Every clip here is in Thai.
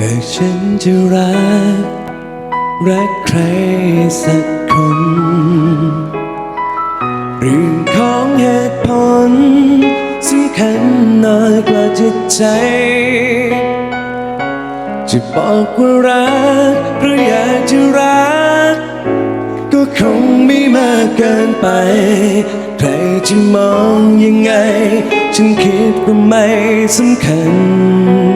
หากฉันจะรัก รักใครสักคน เรื่องของเหตุผลสำคัญน้อยกว่าจิตใจ จะบอกว่ารักเพราะอยากจะรัก ก็คงไม่มากเกินไป ใครจะมองยังไง ฉันคิดว่าไม่สำคัญ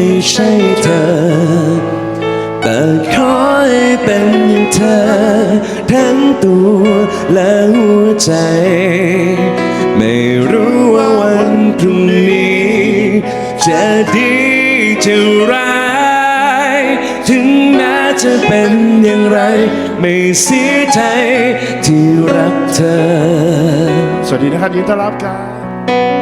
่ ใช่เธอ แต่ขอให้เป็นอย่างเธอ ทั้งตัวและหัวใจ ไม่รู้ว่าวันพรุ่งนี้ จะดีจะร้าย ถึงแม้จะเป็นอย่างไร ไม่เสียใจที่รักเธอ สวัสดีนะครับยินดีต้อนรับครับ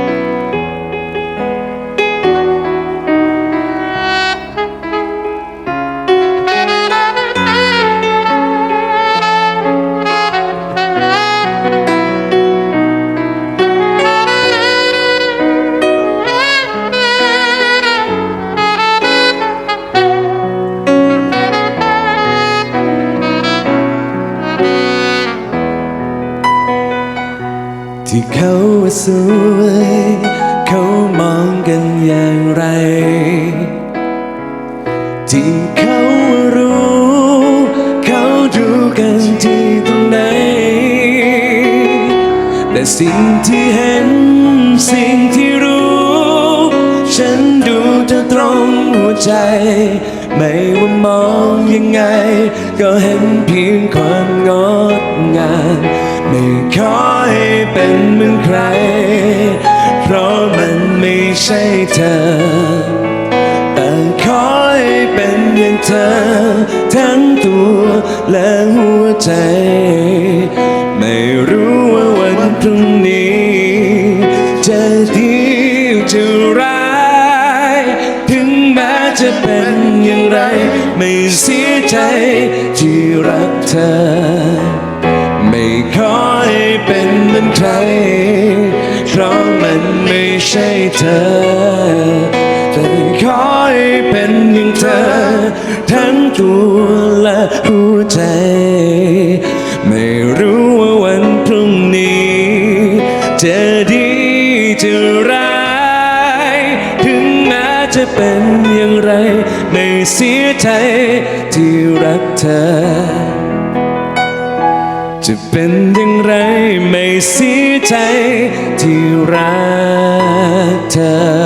ที่เขาว่าสวยเขามองกันอย่างไร ที่เขารู้ เขาดูกันที่ตรงไหนแต่สิ่งที่เห็นสิ่งที่รู้ ฉันดูจะตรงหัวใจ ไม่ว่ามองยังไง ก็เห็นเพียงความงดงามไม่ขอใเหมือนใคร เพราะมันไม่ใช่เธอ แต่ขอให้เป็นอย่างเธอ ทั้งตัวและหัวใจ ไม่รู้ว่าวันพรุ่งนี้ จะดีจะร้าย ถึงแม้จะเป็นอย่างไร ไม่เสียใจที่รักเธอ ไม่ขอ เป็นเหมือนใคร เพราะมันไม่ใช่เธอ แต่ขอให้เป็นอย่างเธอ ทั้งตัวและหัวใจ ไม่รู้ว่าวันพรุ่งนี้ จะดีจะร้าย ถึงแม้จะเป็นอย่างไร ไม่เสียใจที่รักเธอ จะเป็น เสียใจที่รักเธอ